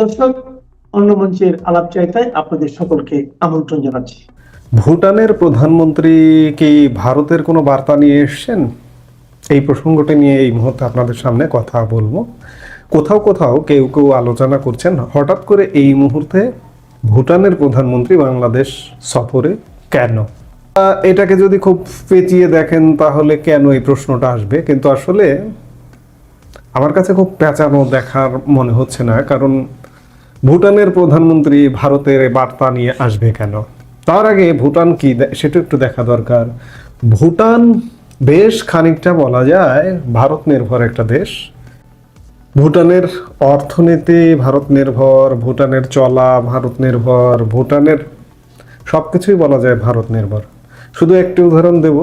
দর্শক, অন্য মঞ্চের আলাপ চাইতায় আপনাদের সকলকে আমন্ত্রণ জানাচ্ছি। ভুটানের প্রধানমন্ত্রী কি ভারতের কোনো বার্তা নিয়ে এসেছেন? এই প্রসঙ্গটি নিয়ে এই মুহূর্তে আপনাদের সামনে কথা বলব। কোথাও কোথাও কেউ কেউ আলোচনা করছেন, হঠাৎ করে এই মুহূর্তে ভুটানের প্রধানমন্ত্রী বাংলাদেশ সফরে কেন? এটাকে যদি খুব পেঁচিয়ে দেখেন তাহলে কেন এই প্রশ্নটা আসবে? কিন্তু আসলে আমার কাছে খুব পেঁচানো দেখার মনে হচ্ছে না, কারণ ভুটানের প্রধানমন্ত্রী ভারতের বার্তা নিয়ে আসবে কেন? তার আগে ভুটান কি সেটা একটু দেখা দরকার। ভুটান বেশ খানিকটা বলা যায় ভারত নির্ভর একটা দেশ। ভুটানের অর্থনীতি ভারত নির্ভর, ভুটানের চলা ভারত নির্ভর, ভুটানের সব কিছুই বলা যায় ভারত নির্ভর। শুধু একটি উদাহরণ দেব,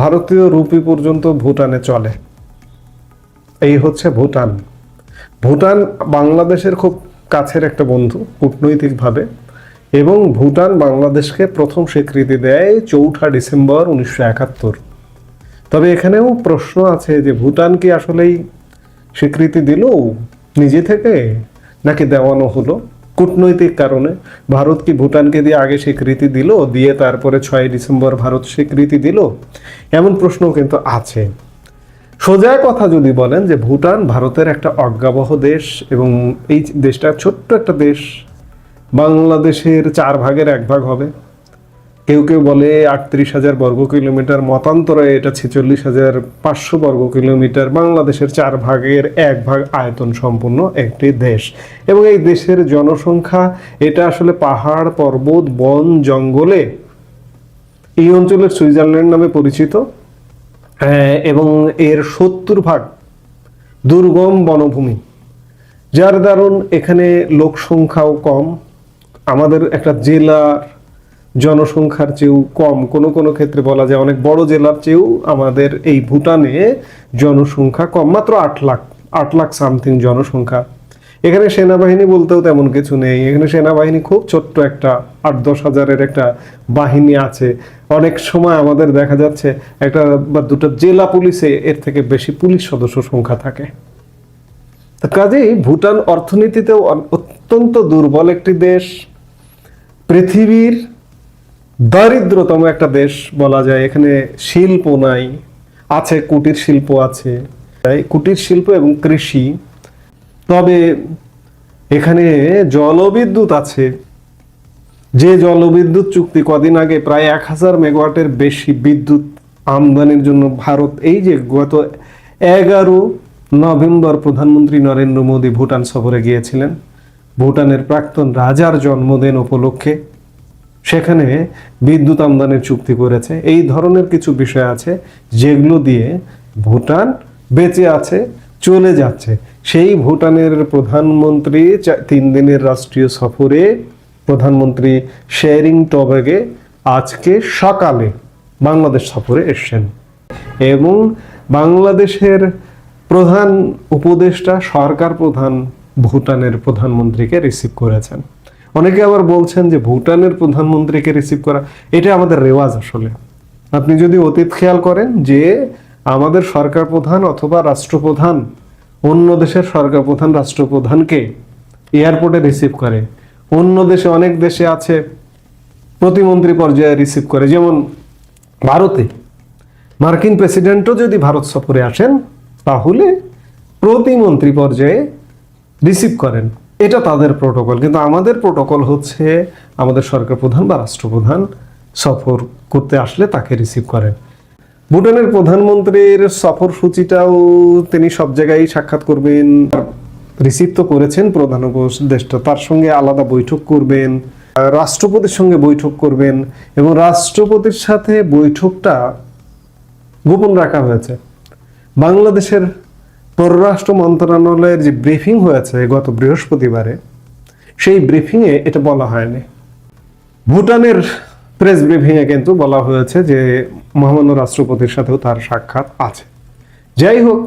ভারতীয় রুপি পর্যন্ত ভুটানে চলে। এই হচ্ছে ভুটান। ভুটান বাংলাদেশের খুব কাছের একটা বন্ধু কূটনৈতিকভাবে এবং ভুটান বাংলাদেশকে প্রথম স্বীকৃতি দেয় চৌঠা ডিসেম্বর উনিশশো একাত্তর। তবে এখানেও প্রশ্ন আছে যে ভুটান কি আসলেই স্বীকৃতি দিল নিজে থেকে নাকি দেওয়ানো হলো? কূটনৈতিক কারণে ভারত কি ভুটানকে দিয়ে আগে স্বীকৃতি দিল, দিয়ে তারপরে ছয় ডিসেম্বর ভারত স্বীকৃতি দিল? এমন প্রশ্নও কিন্তু আছে। সোজা কথা যদি বলেন যে ভুটান ভারতের একটা অজ্ঞাবহ দেশ এবং এই দেশটা ছোট্ট একটা দেশ, বাংলাদেশের চার ভাগের এক ভাগ হবে। কেউ কেউ বলে আটত্রিশ হাজার বর্গ কিলোমিটার মতান্তরে এটা ছেচল্লিশ হাজার পাঁচশো বর্গ কিলোমিটার। বাংলাদেশের চার ভাগের এক ভাগ আয়তন সম্পূর্ণ একটি দেশ। এবং এই দেশের জনসংখ্যা, এটা আসলে পাহাড়, পর্বত, বন, জঙ্গলে এই অঞ্চলের সুইজারল্যান্ড নামে পরিচিত। এবং এর সত্তর ভাগ দুর্গম বনভূমি, যার দারুণ এখানে লোক সংখ্যাও কম। আমাদের একটা জেলার জনসংখ্যার চেয়েও কম। কোনো কোনো ক্ষেত্রে বলা যায় অনেক বড় জেলার চেয়েও আমাদের এই ভুটানে জনসংখ্যা কম। মাত্র আট লাখ আট লাখ সামথিং জনসংখ্যা। এখানে সেনাবাহিনী বলতেও তেমন কিছু নেই। এখানে সেনাবাহিনী খুব ছোট্ট একটা আট দশ হাজারের একটা বাহিনী আছে। অনেক সময় আমাদের দেখা যাচ্ছে একটা বা দুটো জেলা পুলিশে এর থেকে বেশি পুলিশ সদস্য সংখ্যা থাকে। কাজেই ভুটান অর্থনীতিতেও অত্যন্ত দুর্বল একটি দেশ। পৃথিবীর দারিদ্রতম একটা দেশ বলা যায়। এখানে শিল্প নাই। আছে কুটির শিল্প আছে। কুটির শিল্প এবং কৃষি তবে এখানে জলবিদ্যুৎ আছে। যে জলবিদ্যুৎ চুক্তি কদিন আগে প্রায় এক হাজার মেগাওয়াটের বেশি বিদ্যুৎ আমদানির জন্য ভারত, এই যে গত এগারো নভেম্বর প্রধানমন্ত্রী নরেন্দ্র মোদী ভুটান সফরে গিয়েছিলেন, ভুটানের প্রাক্তন রাজার জন্মদিন উপলক্ষে, সেখানে বিদ্যুৎ আমদানির চুক্তি করেছে। এই ধরনের কিছু বিষয় আছে যেগুলো দিয়ে ভুটান বেঁচে আছে। চলে যাচ্ছে। সেই ভুটানের প্রধানমন্ত্রী তিন দিনের রাষ্ট্রীয় সফরে প্রধানমন্ত্রী শেরিং টবেগে আজকে সকালে বাংলাদেশ সফরে এসছেন। এবং বাংলাদেশের প্রধান উপদেষ্টা, সরকার প্রধান ভুটানের প্রধানমন্ত্রীকে রিসিভ করেছেন। অনেকে আবার বলছেন যে ভুটানের প্রধানমন্ত্রীকে রিসিভ করা, এটা আমাদের রেওয়াজ আসলে। আপনি যদি অতীত খেয়াল করেন যে আমাদের সরকার প্রধান অথবা রাষ্ট্রপ্রধান, অন্য দেশের সরকার প্রধান রাষ্ট্রপ্রধানকে এয়ারপোর্টে রিসিভ করে। অন্য দেশে অনেক দেশে আছে প্রতিমন্ত্রী পর্যায়ে রিসিভ করে। যেমন ভারতে। মার্কিন প্রেসিডেন্টও যদি ভারত সফরে আসেন, তাহলে প্রতিমন্ত্রী পর্যায়ে রিসিভ করেন। এটা তাদের প্রোটোকল। কিন্তু আমাদের প্রোটোকল হচ্ছে আমাদের সরকার প্রধান বা রাষ্ট্রপ্রধান সফর করতে আসলে তাকে রিসিভ করেন। ভুটানের প্রধানমন্ত্রীর সফর সূচিটাও তিনি সব জায়গায় সাক্ষাৎ করবেন রিসিভ তো করেছেন প্রধান উপদেষ্টা, তার সঙ্গে আলাদা বৈঠক করবেন, রাষ্ট্রপতির সঙ্গে বৈঠক করবেন এবং রাষ্ট্রপতির সাথে বৈঠকটা গোপন রাখা হয়েছে। বাংলাদেশের পররাষ্ট্র মন্ত্রণালয়ের যে ব্রিফিং হয়েছে গত বৃহস্পতিবারে, সেই ব্রিফিংয়ে এটা বলা হয়নি। ভুটানের প্রেস ব্রিফিংয়ে কিন্তু বলা হয়েছে যে মহামান্য রাষ্ট্রপতির সাথেও তার সাক্ষাৎ আছে। যাই হোক,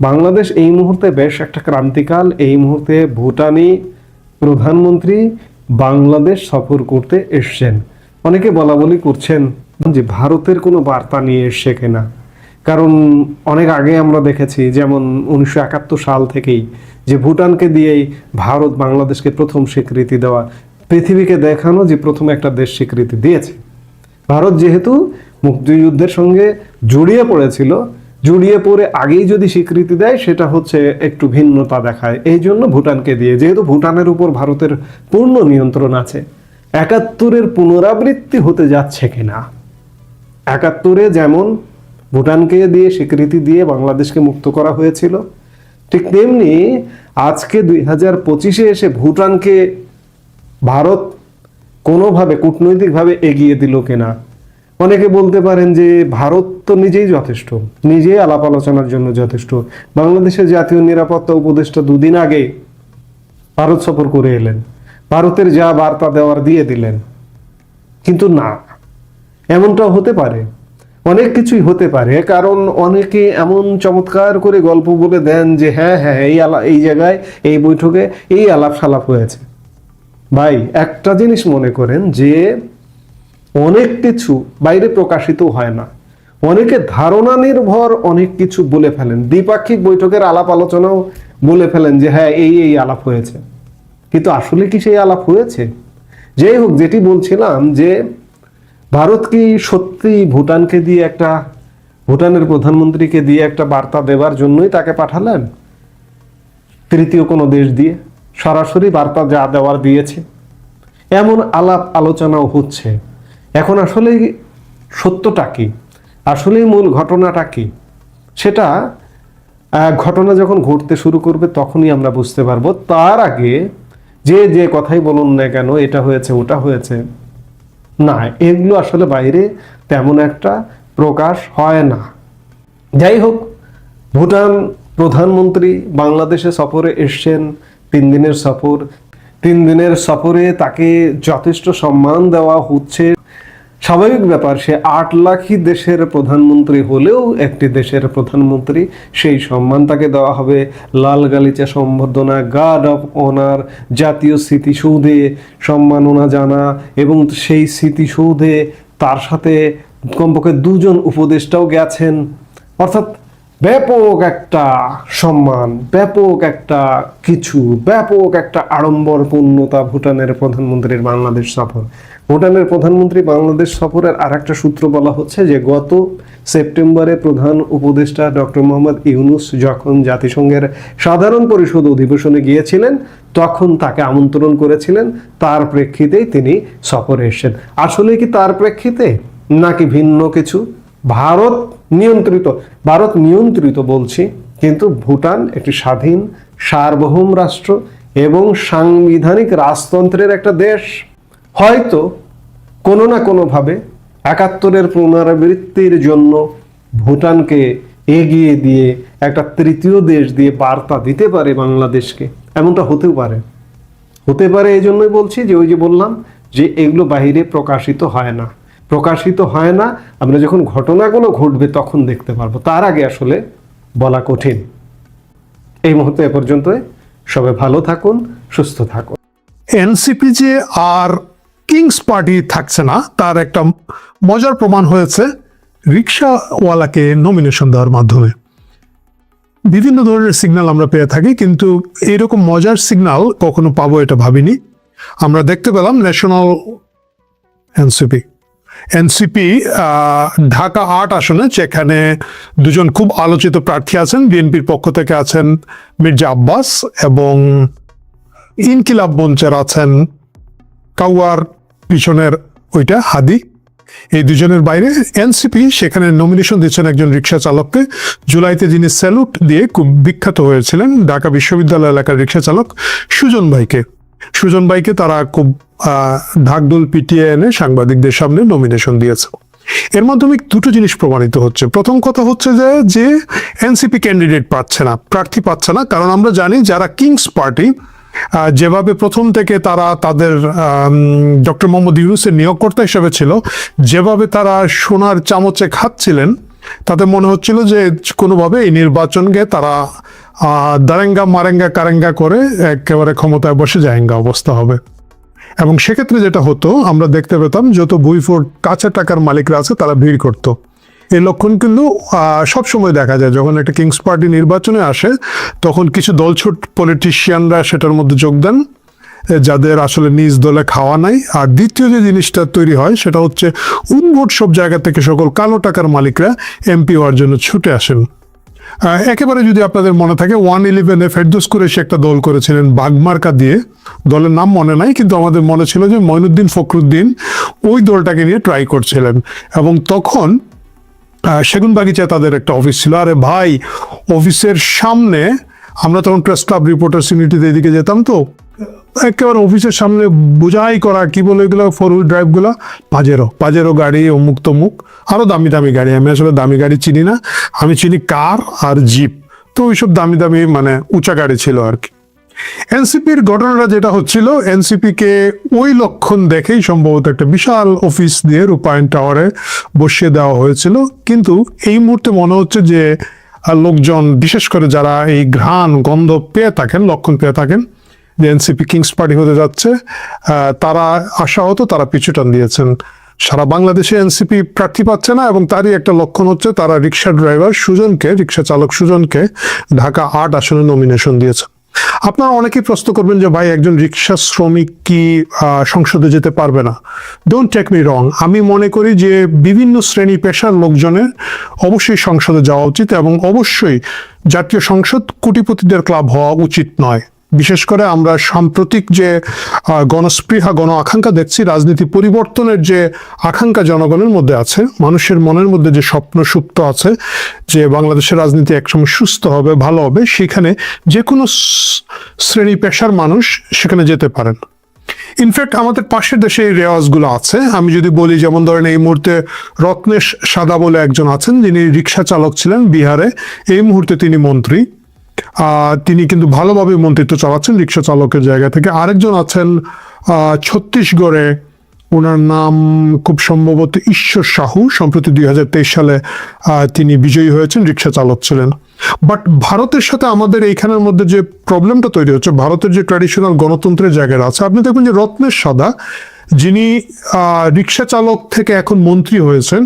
বাংলাদেশ এই মুহূর্তে বেশ একটা ক্রান্তিকাল। এই মুহূর্তে ভুটানি প্রধানমন্ত্রী বাংলাদেশ সফর করতে এসছেন। অনেকে বলা বলি করছেন যে ভারতের কোনো বার্তা নিয়ে এসছে কিনা। কারণ অনেক আগে আমরা দেখেছি, যেমন উনিশশো একাত্তর সাল থেকেই যে ভুটানকে দিয়েই ভারত বাংলাদেশকে প্রথম স্বীকৃতি দেওয়া পৃথিবীকে দেখানো যে প্রথম একটা দেশ স্বীকৃতি দিয়েছে। ভারত যেহেতু মুক্তিযুদ্ধের সঙ্গে জড়িয়ে পড়েছিল, জড়িয়ে পড়ে আগেই যদি স্বীকৃতি দেয়, সেটা হচ্ছে একটু ভিন্নতা দেখায়। এই জন্য ভুটানকে দিয়ে, যেহেতু ভুটানের উপর ভারতের পূর্ণ নিয়ন্ত্রণ আছে, একাত্তরের পুনরাবৃত্তি হতে যাচ্ছে কিনা? একাত্তরে যেমন ভুটানকে দিয়ে স্বীকৃতি দিয়ে বাংলাদেশকে মুক্ত করা হয়েছিল, ঠিক তেমনি আজকে দুই হাজার পঁচিশে এসে ভুটানকে ভারত কোনোভাবে কূটনৈতিকভাবে এগিয়ে দিল কিনা? অনেকে বলতে পারেন যে ভারত তো নিজেই যথেষ্ট, নিজেই আলাপ আলোচনার জন্য যথেষ্ট। বাংলাদেশের জাতীয় নিরাপত্তা উপদেষ্টা দুদিন আগে ভারত সফর করে এলেন। ভারতের যা বার্তা দেওয়ার দিয়ে দিলেন। কিন্তু না, এমনটাও হতে পারে। অনেক কিছুই হতে পারে, কারণ অনেকে এমন চমৎকার করে গল্প বলে দেন যে হ্যাঁ হ্যাঁ এই আলা, এই জায়গায়, এই বৈঠকে এই আলাপ সালাপ হয়েছে। ভাই, একটা জিনিস মনে করেন যে অনেক কিছু বাইরে প্রকাশিত হয় না। অনেকে ধারণা নির্ভর অনেক কিছু বলে ফেলেন। দ্বিপাক্ষিক বৈঠকের আলাপ আলোচনাও বলে ফেলেন যে হ্যাঁ এই এই আলাপ হয়েছে। কিন্তু আসলে কি সেই আলাপ হয়েছে? যাই হোক, যেটি বলছিলাম যে, ভারত কি সত্যি ভুটানকে দিয়ে একটা, ভুটানের প্রধানমন্ত্রীকে দিয়ে একটা বার্তা দেবার জন্যই তাকে পাঠালেন? তৃতীয় কোনো দেশ দিয়ে? সরাসরি বার্তা যা দেওয়ার দিয়েছে। এমন আলাপ আলোচনাও হচ্ছে। এখন আসলে সত্যটা কি? আসলে মূল ঘটনাটা কি? সেটা ঘটনা যখন ঘটতে শুরু করবে তখনই আমরা বুঝতে পারব। তার আগে যে যে কথাই বলুন না কেন, এটা হয়েছে, ওটা হয়েছে। না, এগুলো আসলে বাইরে তেমন একটা প্রকাশ হয় না। যাই হোক, ভুটান প্রধানমন্ত্রী বাংলাদেশে সফরে এসছেন তিন দিনের সফর। তিন দিনের সফরে তাকে যথেষ্ট সম্মান দেওয়া হচ্ছে। স্বাভাবিক ব্যাপার, সে আট লাখই দেশের প্রধানমন্ত্রী হলেও একটি দেশের প্রধানমন্ত্রী, সেই সম্মান তাকে দেওয়া হবে। লাল গালিচা সম্বর্ধনা গার্ড অফ অনার জাতীয় স্মৃতিসৌধে সম্মাননা জানা এবং সেই স্মৃতিসৌধে তার সাথে কমপক্ষে দুজন উপদেষ্টাও গেছেন। অর্থাৎ ব্যাপক একটা সম্মান, ব্যাপক একটা কিছু, ব্যাপক একটা আড়ম্বরপূর্ণতা ভুটানের প্রধানমন্ত্রীর বাংলাদেশ সফর। ভুটানের প্রধানমন্ত্রী বাংলাদেশ সফরের আর একটা সূত্র বলা হচ্ছে যে, গত সেপ্টেম্বরে প্রধান উপদেষ্টা ডক্টর মোহাম্মদ ইউনুস যখন জাতিসংঘের সাধারণ পরিষদ অধিবেশনে গিয়েছিলেন, তখন তাকে আমন্ত্রণ করেছিলেন। তার প্রেক্ষিতেই তিনি সফরে এসেছেন। আসলে কি তার প্রেক্ষিতে? নাকি ভিন্ন কিছু? ভারত নিয়ন্ত্রিত। ভারত নিয়ন্ত্রিত বলছি, কিন্তু ভুটান একটি স্বাধীন, সার্বভৌম রাষ্ট্র এবং সাংবিধানিক রাজতন্ত্রের একটা দেশ। হয়তো কোনো না কোনোভাবে একাত্তরের পুনরাবৃত্তির জন্য ভুটানকে এগিয়ে দিয়ে একটা তৃতীয় দেশ দিয়ে বার্তা দিতে পারে বাংলাদেশকে। এমনটা হতেও পারে। হতে পারে এই জন্যই বলছি যে ওই যে বললাম যে এগুলো বাইরে প্রকাশিত হয় না। প্রকাশিত হয় না, আমরা যখন ঘটনাগুলো ঘটবে তখন দেখতে পারব। তার আগে আসলে বলা কঠিন। এই মুহূর্তে এ পর্যন্তই। সবাই ভালো থাকুন, সুস্থ থাকুন। এনসিপি যে আর কিংস পার্টি থাকছে না, তার একটা মজার প্রমাণ হয়েছে রিক্সাওয়ালাকে নমিনেশন দেওয়ার মাধ্যমে। বিভিন্ন ধরনের সিগন্যাল আমরা পেয়ে থাকি, কিন্তু এরকম মজার সিগন্যাল কখনো পাবো এটা ভাবিনি। আমরা দেখতে পেলাম ন্যাশনাল এনসিপি। এনসিপি ঢাকা আট আসনে, যেখানে দুজন খুব আলোচিত প্রার্থী আছেন। বিএনপির পক্ষ থেকে আছেন মির্জা আব্বাস এবং ইনকিলাব মঞ্চের আছেন কাউয়ার পিছনের ওইটা হাদি। এই দুজনের বাইরে এনসিপি, সেখানে নমিনেশন দিচ্ছেন একজন রিক্সা চালককে। জুলাইতে যিনি স্যালুট দিয়ে খুব বিখ্যাত হয়েছিলেন ঢাকা বিশ্ববিদ্যালয় এলাকার রিক্সা চালক সুজন ভাইকে। সুজন ভাইকে তারা খুব ঢাকঢোল পিটিয়ে এনে সাংবাদিকদের সামনে নমিনেশন দিয়েছে। এর মাধ্যমে দুটো জিনিস প্রমাণিত হচ্ছে। প্রথম কথা হচ্ছে যে যে এনসিপি ক্যান্ডিডেট পাচ্ছে না, প্রার্থী পাচ্ছে না, কারণ আমরা জানি যারা কিংস পার্টি যেভাবে প্রথম থেকে তারা তাদের ডক্টর মোহাম্মদ ইউনুসের নিয়োগকর্তা হিসেবে ছিল, যেভাবে তারা সোনার চামচে খাচ্ছিলেন, তাতে মনে হচ্ছিল যে কোনোভাবে এই নির্বাচনকে তারা দারেঙ্গা, মারেঙ্গা, কারেঙ্গা করে একেবারে ক্ষমতায় বসে যায়ঙ্গা অবস্থা হবে। এবং সেক্ষেত্রে যেটা হতো, আমরা দেখতে পেতাম যত বইফোর কাঁচা টাকার মালিকরা আছে, তারা ভিড় করতো। এই লক্ষণ কিন্তু সবসময় দেখা যায়, যখন একটা কিংস পার্টি নির্বাচনে আসে, তখন কিছু দলছুট পলিটিশিয়ানরা সেটার মধ্যে যোগ দেন যাদের আসলে নিজ দলে খাওয়া নাই। আর দ্বিতীয় যে জিনিসটা তৈরি হয়, সেটা হচ্ছে উদ্ভট সব জায়গা থেকে সকল কালো টাকার মালিকরা এমপি হওয়ার জন্য ছুটে আসেন। একেবারে যদি আপনাদের মনে থাকে ওয়ান ইলেভেনে ফেরদোস কুরেশি একটা দল করেছিলেন বাগমার্কা দিয়ে। দলের নাম মনে নাই, কিন্তু আমাদের মনে ছিল যে মইনুদ্দিন ফখরুদ্দিন ওই দলটাকে নিয়ে ট্রাই করছিলেন। এবং তখন সেগুন বাগিচায় তাদের একটা অফিস ছিল। আরে ভাই অফিসের সামনে আমরা তখন প্রেস ক্লাব রিপোর্টার্স ইউনিটিতে এদিকে যেতাম তো। একেবারে অফিসের সামনে বোঝাই করা কি বলে এগুলো ফোর হুইল ড্রাইভগুলো পাজেরো পাজেরো গাড়ি, অমুক তমুক। আরও দামি দামি গাড়ি, আমি আসলে দামি গাড়ি চিনি না। আমি চিনি কার আর জিপ তো ওইসব দামি দামি মানে উঁচা গাড়ি ছিল আর কি। এনসিপির ঘটনাটা যেটা হচ্ছিল এনসিপি কে ওই লক্ষণ দেখেই সম্ভবত একটা বিশাল অফিস দিয়ে রূপায়ণ টাওয়ারে বসিয়ে দেওয়া হয়েছিল। কিন্তু এই মুহূর্তে মনে হচ্ছে যে লোকজন, বিশেষ করে যারা এই ঘ্রাণ, গন্ধ পেয়ে থাকেন, লক্ষণ পেয়ে থাকেন যে এনসিপি কিংস পার্টি হতে যাচ্ছে তারা আশা হতো তারা পিছুটান দিয়েছেন। সারা বাংলাদেশে এনসিপি প্রার্থী পাচ্ছে না এবং তারই একটা লক্ষণ হচ্ছে, তারা রিক্সা ড্রাইভার সুজনকে রিক্সা চালক সুজনকে ঢাকা আট আসনে নমিনেশন দিয়েছে আপনারা অনেকেই প্রশ্ন করবেন যে, ভাই, একজন রিক্সা শ্রমিক কি সংসদে যেতে পারবে না? ডোন্ট টেক মি রং আমি মনে করি যে, বিভিন্ন শ্রেণি পেশার লোকজনের অবশ্যই সংসদে যাওয়া উচিত এবং অবশ্যই জাতীয় সংসদ কোটিপতিদের ক্লাব হওয়া উচিত নয়। বিশেষ করে আমরা সাম্প্রতিক যে গণস্পৃহা, গণ আকাঙ্ক্ষা দেখছি, রাজনীতি পরিবর্তনের যে আকাঙ্ক্ষা জনগণের মধ্যে আছে, মানুষের মনের মধ্যে যে স্বপ্ন সুপ্ত আছে, যে বাংলাদেশের রাজনীতি একসময় সুস্থ হবে, ভালো হবে, সেখানে যে কোনো শ্রেণি পেশার মানুষ সেখানে যেতে পারেন। ইনফ্যাক্ট আমাদের পাশের দেশে এই রেওয়াজগুলো আছে। আমি যদি বলি, যেমন ধরেন এই মুহূর্তে রত্নেশ সাদা বলে একজন আছেন, যিনি রিক্সা চালক ছিলেন বিহারে। এই মুহূর্তে তিনি মন্ত্রী। তিনি কিন্তু ভালোভাবে মন্ত্রিত্ব চালাচ্ছেন রিক্সা চালকের জায়গা থেকে। আরেকজন আছেন ছত্তিশগড়ে। ওনার নাম খুব সম্ভবত ঈশ্বর সাহু। সম্প্রতি দুই হাজার তেইশ সালে তিনি বিজয়ী হয়েছেন, রিক্সা চালক ছিলেন। বাট ভারতের সাথে আমাদের এইখানের মধ্যে যে প্রবলেমটা তৈরি হচ্ছে, ভারতের যে ট্র্যাডিশনাল গণতন্ত্রের জায়গাটা আছে, আপনি দেখবেন যে রত্নের সাদা, যিনি রিক্সা চালক থেকে এখন মন্ত্রী হয়েছেন,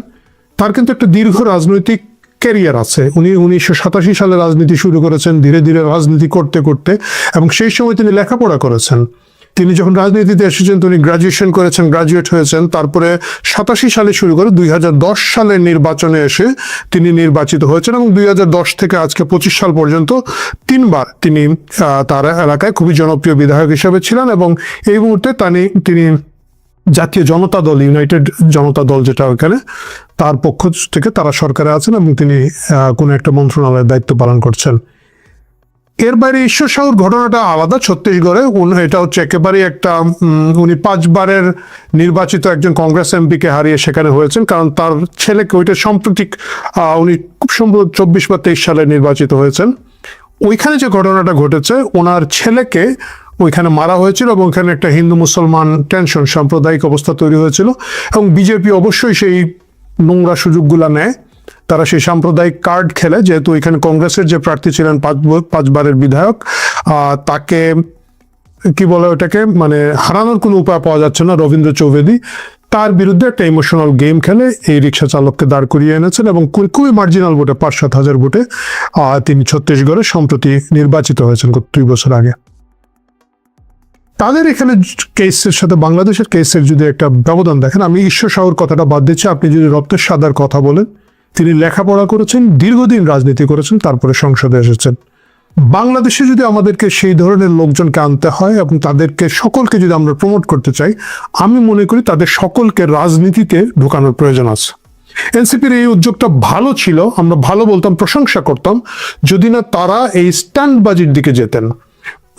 তার কিন্তু একটা দীর্ঘ রাজনৈতিক ক্যারিয়ার আছে। উনি উনিশশো সাতাশি সালে রাজনীতি শুরু করেছেন, ধীরে ধীরে রাজনীতি করতে করতে এবং সেই সময় তিনি লেখাপড়া করেছেন। তিনি যখন রাজনীতিতে এসেছেন তিনি গ্রাজুয়েশন করেছেন গ্রাজুয়েট হয়েছেন। তারপরে সাতাশি সালে শুরু করে দুই হাজার দশ সালের নির্বাচনে এসে তিনি নির্বাচিত হয়েছেন এবং দুই হাজার দশ থেকে আজকে পঁচিশ সাল পর্যন্ত তিনবার তিনি তার এলাকায় খুবই জনপ্রিয় বিধায়ক হিসেবে ছিলেন এবং এই মুহূর্তে তিনি জাতীয় জনতা দল ইউনাইটেড জনতা দল যেটা ওখানে, তার পক্ষ থেকে তারা সরকারে আছেন এবং তিনি কোনো একটা মন্ত্রণালয়ের দায়িত্ব পালন করছেন। এর বাইরে ঈশ্বর সাহুর ঘটনাটা আলাদা, ছত্তিশগড়ে। এটা হচ্ছে একেবারেই একটা উনি পাঁচবারের নির্বাচিত একজন কংগ্রেস এমপিকে হারিয়ে সেখানে হয়েছেন, কারণ তার ছেলেকে, ওইটা সাম্প্রতিক উনি খুব সম্ভবত চব্বিশ বা তেইশ সালে নির্বাচিত হয়েছেন। ওইখানে যে ঘটনাটা ঘটেছে, ওনার ছেলেকে ওইখানে মারা হয়েছিল এবং ওইখানে একটা হিন্দু মুসলমান টেনশন, সাম্প্রদায়িক অবস্থা তৈরি হয়েছিল এবং বিজেপি অবশ্যই সেই নোংরা সুযোগগুলা নেয়। তারা সেই সাম্প্রদায়িক কার্ড খেলে, যেহেতু ওইখানে কংগ্রেসের যে প্রার্থী ছিলেন পাঁচ পাঁচবারের বিধায়ক তাকে কি বলে ওটাকে মানে হারানোর কোনো উপায় পাওয়া যাচ্ছে না রবীন্দ্র চৌবেদী। তার বিরুদ্ধে একটা ইমোশনাল গেম খেলে, এই রিক্সা চালককে দাঁড় করিয়ে এনেছেন এবং খুবই- মার্জিনাল ভোটে পাঁচ সাত হাজার ভোটে তিনি ছত্তিশগড়ে সম্প্রতি নির্বাচিত হয়েছেন দুই বছর আগে। তাদের এখানে কেসের সাথে বাংলাদেশের কেসের যদি একটা ব্যবধান দেখেন, আমি ঈশ্বর সাহুর কথাটা বাদ দিচ্ছি, আপনি যদি রক্তের সাদার কথা বলেন, তিনি লেখাপড়া করেছেন, দীর্ঘদিন রাজনীতি করেছেন, তারপরে সংসদে এসেছেন। বাংলাদেশে যদি আমাদেরকে সেই ধরনের লোকজনকে আনতে হয় এবং তাদেরকে সকলকে যদি আমরা প্রমোট করতে চাই, আমি মনে করি তাদের সকলকে রাজনীতিতে ঢোকানোর প্রয়োজন আছে। এনসিপির এই উদ্যোগটা ভালো ছিল, আমরা ভালো বলতাম, প্রশংসা করতাম, যদি না তারা এই স্ট্যান্ডবাজির দিকে যেতেন।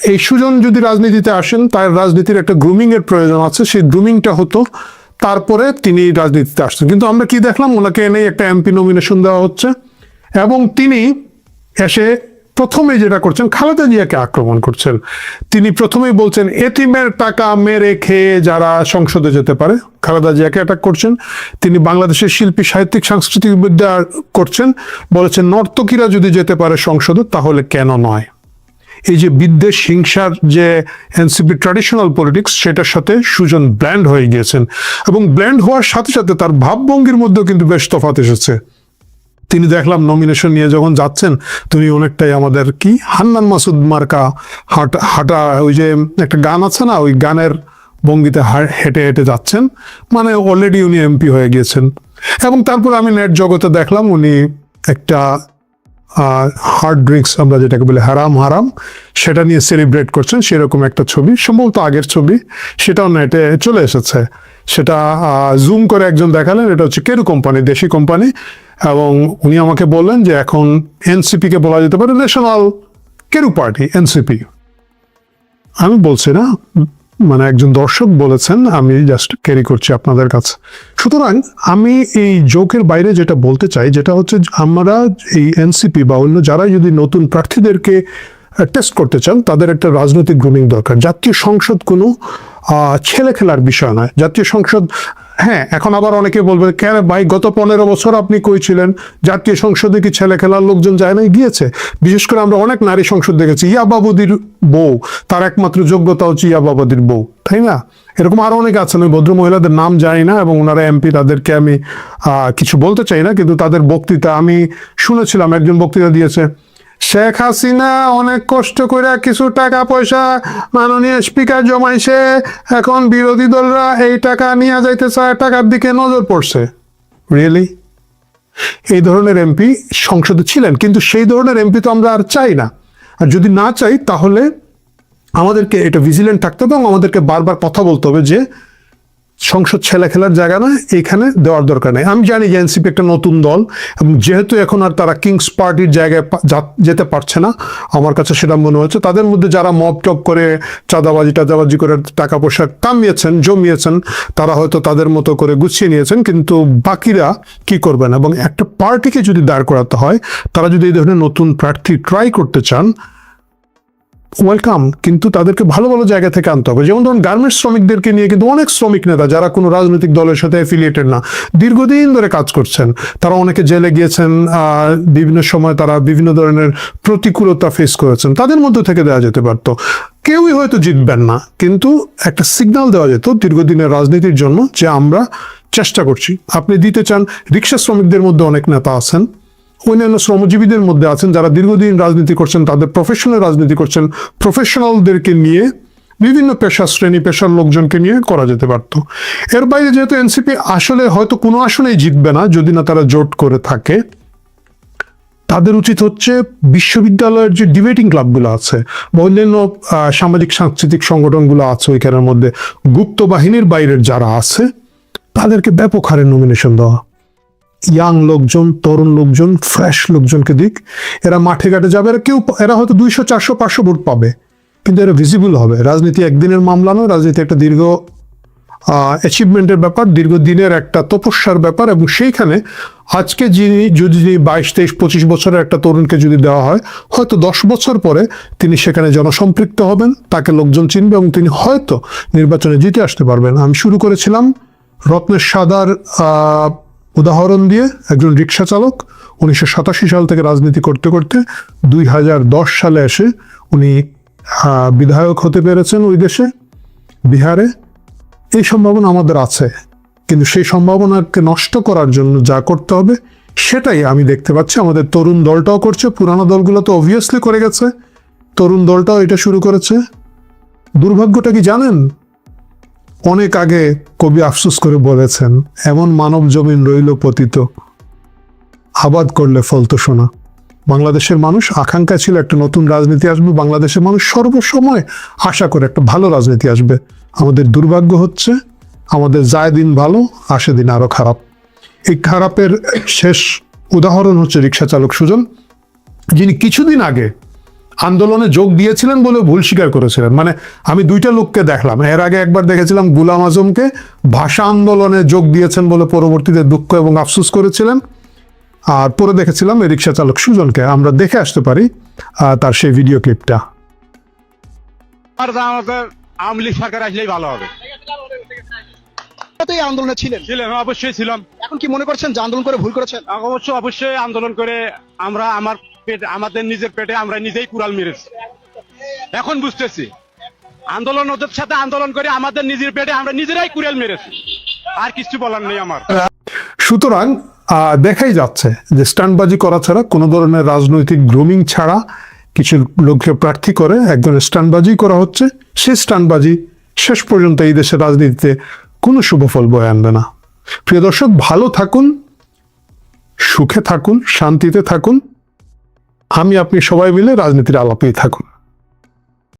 এই সুজন যদি রাজনীতিতে আসেন, তার রাজনীতির একটা গ্রুমিং এর প্রয়োজন আছে। সেই গ্রুমিংটা হতো, তারপরে তিনি রাজনীতিতে আসছেন কিন্তু আমরা কি দেখলাম? ওনাকে এনে একটা এমপি নমিনেশন দেওয়া হচ্ছে এবং তিনি এসে প্রথমে যেটা করছেন, খালেদা জিয়াকে আক্রমণ করছেন। তিনি প্রথমেই বলছেন, এতিমের টাকা মেরে খেয়ে যারা সংসদে যেতে পারে, খালেদা জিয়াকে অ্যাটাক করছেন। তিনি বাংলাদেশের শিল্পী, সাহিত্যিক, সাংস্কৃতিক বিদ্যা করছেন। বলেছেন, নর্তকীরা যদি যেতে পারে সংসদে, তাহলে কেন নয়? এই যে বিদ্বেষ, হিংসার যে এনসিপি ট্র্যাডিশনাল পলিটিক্স সেটার সাথে সুজন ব্ল্যান্ড হয়ে গিয়েছেন। এবং ব্ল্যান্ড হওয়ার সাথে সাথে তার ভাবভঙ্গির মধ্যেও কিন্তু বেশ তফাৎ এসেছে। তিনি দেখলাম নমিনেশন নিয়ে যখন যাচ্ছেন তুমি অনেকটাই আমাদের কি? হান্নান মাসুদ মার্কা হাঁটা হাঁটা, ওই যে একটা গান আছে না, ওই গানের ভঙ্গিতে হেঁটে হেঁটে যাচ্ছেন। মানে অলরেডি উনি এমপি হয়ে গিয়েছেন। এবং তারপর আমি নেট জগতে দেখলাম উনি একটা হার্ড ড্রিঙ্কস আমরা যেটাকে বলি হারাম হারাম, সেটা নিয়ে সেলিব্রেট করছেন, সেরকম একটা ছবি, সম্ভবত আগের ছবি, সেটাও নেটে চলে এসেছে। সেটা জুম করে একজন দেখালেন, এটা হচ্ছে কেরু কোম্পানি দেশি কোম্পানি এবং উনি আমাকে বললেন যে এখন এনসিপি কে বলা যেতে পারে ন্যাশনাল কেরু পার্টি এনসিপি আমি বলছি না মানে একজন দর্শক বলেছেন, আমি জাস্ট ক্যারি করছি আপনাদের কাছে। সুতরাং আমি এই জোকের বাইরে যেটা বলতে চাই, যেটা হচ্ছে আমরা এই এনসিপি বা অন্য যারা যদি নতুন প্রার্থীদেরকে টেস্ট করতে চান, তাদের একটা রাজনৈতিক গ্রুমিং দরকার। জাতীয় সংসদ কোনো ছেলে খেলার বিষয় নয়। জাতীয় সংসদ হ্যাঁ এখন আবার অনেকে বলবে, কেন ভাই, গত পনেরো বছর আপনি কই ছিলেন? জাতীয় সংসদে কি ছেলে খেলার লোকজন যায় না গিয়েছে। বিশেষ করে আমরা অনেক নারী সংসদ দেখেছি। ইয়া বাবুদির বউ, তার একমাত্র যোগ্যতা হচ্ছে ইয়া বাবুদির বউ, তাই না? এরকম আরও অনেক আছেন ওই ভদ্র মহিলাদের নাম জানি না এবং ওনারা এমপি, তাদেরকে আমি কিছু বলতে চাই না, কিন্তু তাদের বক্তৃতা আমি শুনেছিলাম, একজন বক্তৃতা দিয়েছে। শেখ হাসিনা অনেক কষ্ট করে কিছু টাকা পয়সা মাননীয় স্পিকার জমাইছে। এখন বিরোধী দলরা এই টাকা নিয়ে যাইতে চায় টাকার দিকে নজর পড়ছে। রিয়েলি এই ধরনের এমপি সংসদে ছিলেন, কিন্তু সেই ধরনের এমপি তো আমরা আর চাই না। আর যদি না চাই, তাহলে আমাদেরকে এটা ভিজিলেন্ট থাকতে হবে এবং আমাদেরকে বারবার কথা বলতে হবে যে সংসদ ছেলে খেলার জায়গা না, এখানে দেওয়ার দরকার নেই। আমি জানি যে এনসিপি একটা নতুন দল, এবং যেহেতু এখন আর তারা কিংস পার্টির জায়গায় যেতে পারছে না, আমার কাছে সেটা মনে হচ্ছে। তাদের মধ্যে যারা মব টপ করে চাঁদাবাজি টাদাবাজি করে টাকা পয়সা কামিয়েছেন, জমিয়েছেন, তারা হয়তো তাদের মতো করে গুছিয়ে নিয়েছেন, কিন্তু বাকিরা কি করবেন? এবং একটা পার্টিকে যদি দাঁড় করাতে হয়, তারা যদি এই ধরনের নতুন প্রার্থী ট্রাই করতে চান ওয়েলকাম কিন্তু তাদেরকে ভালো ভালো জায়গা থেকে আনতে হবে। যেমন ধরুন গার্মেন্টস শ্রমিকদেরকে নিয়ে কিন্তু অনেক শ্রমিক নেতা, যারা কোনো রাজনৈতিক দলের সাথে অ্যাফিলিয়েটেড না, দীর্ঘদিন ধরে কাজ করছেন। তারা অনেকে জেলে গিয়েছেন বিভিন্ন সময় তারা বিভিন্ন ধরনের প্রতিকূলতা ফেস করেছেন। তাদের মধ্যে থেকে দেওয়া যেতে পারত। কেউই হয়তো জিতবেন না, কিন্তু একটা সিগন্যাল দেওয়া যেত দীর্ঘদিনের রাজনীতির জন্য যে আমরা চেষ্টা করছি। আপনি দিতে চান রিক্সা শ্রমিকদের মধ্যে অনেক নেতা আছেন। অন্যান্য শ্রমজীবীদের মধ্যে আছেন, যারা দীর্ঘদিন রাজনীতি করছেন, তাদের প্রফেশনাল রাজনীতি করছেন প্রফেশনালদেরকে নিয়ে, বিভিন্ন পেশা শ্রেণি পেশার লোকজনকে নিয়ে করা যেতে পারত। এর বাইরে যেহেতু এনসিপি আসলে হয়তো কোনো আসনেই জিতবে না, যদি না তারা জোট করে থাকে, তাদের উচিত হচ্ছে বিশ্ববিদ্যালয়ের যে ডিবেটিং ক্লাবগুলো আছে বা অন্যান্য সামাজিক সাংস্কৃতিক সংগঠনগুলো আছে ওইখানের মধ্যে, গুপ্ত বাহিনীর বাইরের যারা আছে, তাদেরকে ব্যাপক হারে নমিনেশন দেওয়া। ইয়াং লোকজন, তরুণ লোকজন ফ্রেশ লোকজনকে দিক। এরা মাঠে ঘাটে যাবে, এরা কেউ, এরা হয়তো দুইশো, চারশো, পাঁচশো ভোট পাবে। কিন্তু এরা ভিজিবল হবে। রাজনীতি একদিনের মামলা নয়, রাজনীতি একটা দীর্ঘ অ্যাচিভমেন্টের ব্যাপার, দীর্ঘদিনের একটা তপস্যার ব্যাপার। এবং সেইখানে আজকে যিনি, যদি বাইশ, তেইশ, পঁচিশ বছরের একটা তরুণকে যদি দেওয়া হয়, হয়তো দশ বছর পরে তিনি সেখানে জনসম্পৃক্ত হবেন, তাকে লোকজন চিনবে এবং তিনি হয়তো নির্বাচনে জিতে আসতে পারবেন। আমি শুরু করেছিলাম রত্নের সাদার উদাহরণ দিয়ে একজন রিক্সা চালক উনিশশো সাতাশি সাল থেকে রাজনীতি করতে করতে দুই হাজার দশ সালে এসে উনি বিধায়ক হতে পেরেছেন ওই দেশে, বিহারে। এই সম্ভাবনা আমাদের আছে, কিন্তু সেই সম্ভাবনাকে নষ্ট করার জন্য যা করতে হবে সেটাই আমি দেখতে পাচ্ছি। আমাদের তরুণ দলটাও করছে, পুরানো দলগুলো তো অবভিয়াসলি করে গেছে। তরুণ দলটাও এটা শুরু করেছে। দুর্ভাগ্যটা কি জানেন? অনেক আগে কবি আফসোস করে বলেছেন, এমন মানব জমিন রইল পতিত। আবাদ করলে ফলতো শোনা বাংলাদেশের মানুষ আকাঙ্ক্ষা ছিল একটা নতুন রাজনীতি আসবে, বাংলাদেশের মানুষ সর্বসময় আশা করে একটা ভালো রাজনীতি আসবে। আমাদের দুর্ভাগ্য হচ্ছে, আমাদের যায় দিন ভালো, আসে দিন আরও খারাপ। এই খারাপের শেষ উদাহরণ হচ্ছে রিক্সা চালক সুজন, যিনি কিছুদিন আগে আন্দোলনে যোগ দিয়েছিলেন বলে ভুল স্বীকার করেছিলেন। মানে আমি দুইটা লোককে দেখলাম। এর আগে একবার দেখেছিলাম গুলাম আজমকে ভাষা আন্দোলনে যোগ দিয়েছেন বলে পরবর্তীতে দুঃখ এবং আফসোস করেছিলেন। আর পরে দেখেছিলাম এই রিক্সা চালক সুজনকে। আমরা দেখে আসতে পারি তার সেই ভিডিও ক্লিপটা। আওয়ামী লীগ সরকার আসলেই ভালো হবে। এই আন্দোলনে ছিলেন? ছিলাম অবশ্যই ছিলাম। এখন কি মনে করছেন যে আন্দোলন করে ভুল করেছেন? অবশ্য অবশ্যই আন্দোলন করে আমরা আমার পেট আমাদের নিজের পেটে আমরা নিজেই কুড়াল মেরেছি। এখন বুঝতেছি। আন্দোলন ওদের সাথে আন্দোলন করে আমাদের নিজের পেটে আমরা নিজেরাই কুড়াল মেরেছি। আর কিছু বলার নেই আমার। সুতরাং দেখাই যাচ্ছে যে স্ট্যান্ডবাজি করা ছাড়া কোনো ধরনের রাজনৈতিক গ্রুমিং ছাড়া কিছু লোককে প্রার্থী করে একজন স্ট্যান্ডবাজি করা হচ্ছে সে স্ট্যান্ডবাজি শেষ পর্যন্ত এই দেশের রাজনীতিতে কোনো শুভফল বয়ে আনবে না। প্রিয় দর্শক, ভালো থাকুন, সুখে থাকুন, শান্তিতে থাকুন। আমি আপনি সবাই মিলে রাজনীতির আলাপেই থাকুন।